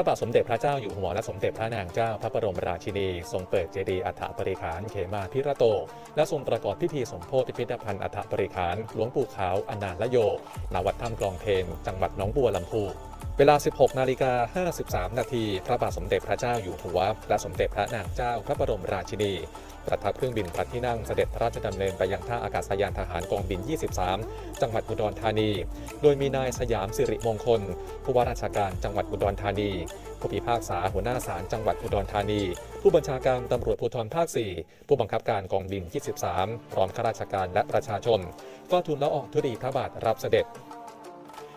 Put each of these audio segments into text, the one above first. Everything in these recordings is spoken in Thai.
ระบาทสมเด็จพระเจ้าอยู่หัวและสมเด็จพระนางเจ้าพระบรมราชินี ทรงเปิดเจดีย์อัฐปริขารเขมาพิระโต และทรงประกอบพิธีสมโพธิพิพิธภัณฑ์อัฐปริขารหลวงปู่ขาวอนานละโยณวัดถ้ำกลองเทนจังหวัดหนองบัวลำพู เวลา 16 นาฬิกา 53 นาที พระบาทสมเด็จพระเจ้าอยู่หัว และสมเด็จพระนางเจ้าพระบรมราชินี ประทับเครื่องบินพระที่นั่งเสด็จพระราชดำเนินไปยังท่าอากาศยานทหารกองบิน 23 จังหวัดอุดรธานี โดยมีนายสยามสิริมงคล ผู้ว่าราชการจังหวัดอุดรธานี ผู้พิพากษาหัวหน้าศาลจังหวัดอุดรธานี ผู้บัญชาการตำรวจภูธรภาค 4 ผู้บังคับการกองบิน 23 พร้อมข้าราชการและประชาชนเฝ้าทูลละอองธุลีพระบาทรับเสด็จ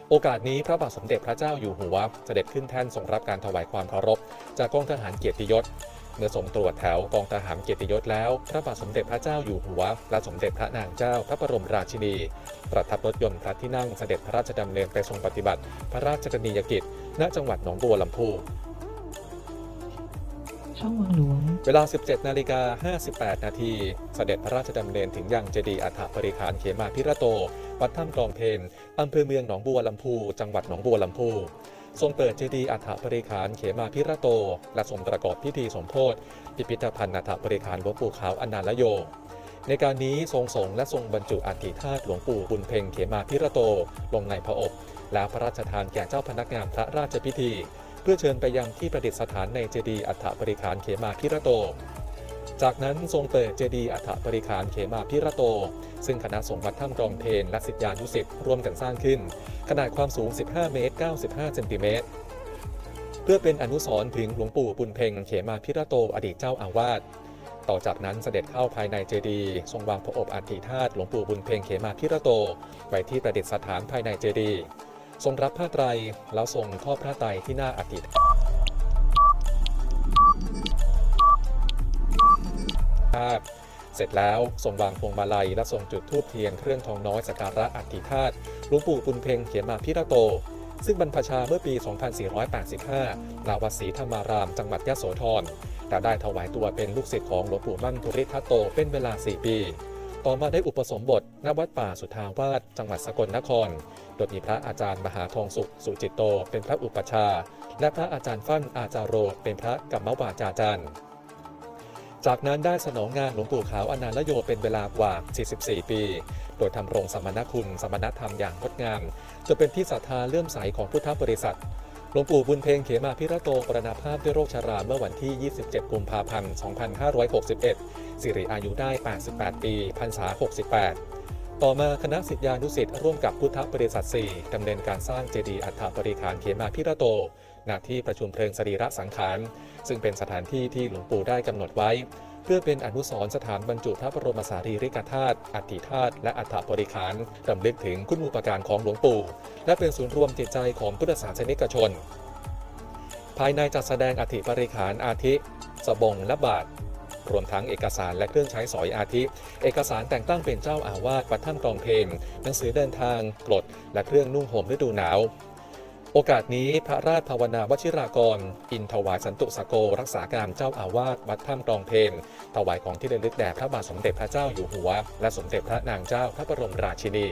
โอกาสนี้พระบาทสมเด็จพระเจ้าอยู่หัวเสด็จขึ้นแท่นทรงรับการถวายความเคารพ จากกองทหารเกียรติยศเมื่อทรงตรวจแถวกองทหารเกียรติยศแล้ว พระบาทสมเด็จพระเจ้าอยู่หัว และสมเด็จพระนางเจ้าพระบรมราชินี ประทับรถยนต์พระที่นั่งเสด็จพระราชดำเนินไปทรงปฏิบัติ พระราชกรณียกิจ ณ จังหวัดหนองบัวลำพู ช่องวังหลวง เวลา 17 นาฬิกา 58 นาที เสด็จพระราชดำเนินถึงยังเจดีย์อัฐปริขารเขมาพิระโต วัดถ้ำกลองเพนอำเภอเมืองหนองบัวลำพู จังหวัดหนองบัวลำพู ทรงเปิดเจดีย์อัฐปริขารเขมาพิระโต และทรงประกอบพิธีสมโภชพิพิธภัณฑ์อัฐปริขารหลวงปู่ขาวอนานละโยในการนี้ทรงสงและทรงบรรจุอัฐิธาตุหลวงปู่บุญเพ็งเขมาพิระโต ลงในพระอบ แล้วพระราชทานแก่เจ้าพนักงานพระราชพิธี เพื่อเชิญไปยังที่ประดิษฐานในเจดีย์อัฐปริขารเขมาพิระโต จากนั้นทรงเปิดเจดีย์อัฐปริขารเขมาพิระโต ซึ่งคณะสงฆ์วัดถ้ำกรองเพนและสิทธานุสิทธิ์ร่วมกันสร้างขึ้น ขนาดความสูง 15 เมตร 95 เซนติเมตร เพื่อเป็นอนุสรณ์ถึงหลวงปู่บุญเพ็งเขมาพิระโตอดีตเจ้าอาวาสต่อจากนั้นเสด็จเข้าภายในเจดีย์ทรงวางพระอบอัฐิธาตุหลวงปู่บุญเพ็งเขมาพิระโต ไว้ที่ประดิษฐานภายในเจดีย์ ทรงรับผ้าไตรแล้วทรงทอดพระไตรที่หน้าอัฐิธาตุเสร็จแล้วทรงวางพวงมาลัยและทรงจุดธูปเทียนเครื่องทองน้อยสักการะอัฐิธาตุหลวงปู่บุญเพ็งเขียนมาพิระโต ซึ่งบรรพชาเมื่อปี 2485ณวัดศรีธรรมาราม จังหวัดยะโสธรแต่ได้ถวายตัวเป็นลูกศิษย์ของหลวงปู่มั่นธุริทัตโตเป็นเวลา 4 ปี ต่อมาได้อุปสมบทณวัดป่าสุทาวาสจังหวัดสกลนคร โดยมีพระอาจารย์มหาทองสุขสุจิตโต เป็นพระอุปชา และพระอาจารย์ฟั่นอาจารโร เป็นพระกัมมวาจาจารย์จากนั้นได้สนองงานหลวงปู่ขาวอนานละโยเป็นเวลากว่า 44 ปี โดยทำรงสมณคุณสมณธรรมอย่างงดงามจนเป็นที่ศรัทธาเลื่อมใสของพุทธบริษัท หลวงปู่บุญเพ็งเขมาพิระโตปรณภาพด้วยโรคชราเมื่อวันที่ 27 กุมภาพันธ์ 2561 สิริอายุได้ 88 ปีพรรษา 68 ต่อมาคณะศิษยานุศิษย์ร่วมกับพุทธบริษัท 4 ดำเนินการสร้างเจดีย์อัฐปริขารเขมาพิระโตณที่ประชุมเพลิงสรีระสังขาร ซึ่งเป็นสถานที่ที่หลวงปู่ได้กำหนดไว้ เพื่อเป็นอนุสรณ์สถานบรรจุพระบรมสารีริกธาตุอัฐิธาตุและอัฐบริขารรำลึกถึงคุณูปการของหลวงปู่ และเป็นศูนย์รวมจิตใจของพุทธศาสนิกชน ภายในจัดแสดงอัฐิบริขารอาทิ สบงและบาทรวมทั้งเอกสารและเครื่องใช้สอยอาทิ เอกสารแต่งตั้งเป็นเจ้าอาวาสวัดถ้ำกองเพลงหนังสือเดินทางกรดและเครื่องนุ่งห่มฤดูหนาว โอกาสนี้พระราชภาวนาวชิรากร อินทวายสันตุสโก รักษาการเจ้าอาวาสวัดถ้ำกรองเพลนถวายของที่ระลึกแด่พระบาทสมเด็จพระเจ้าอยู่หัว และสมเด็จพระนางเจ้าพระบรมราชินี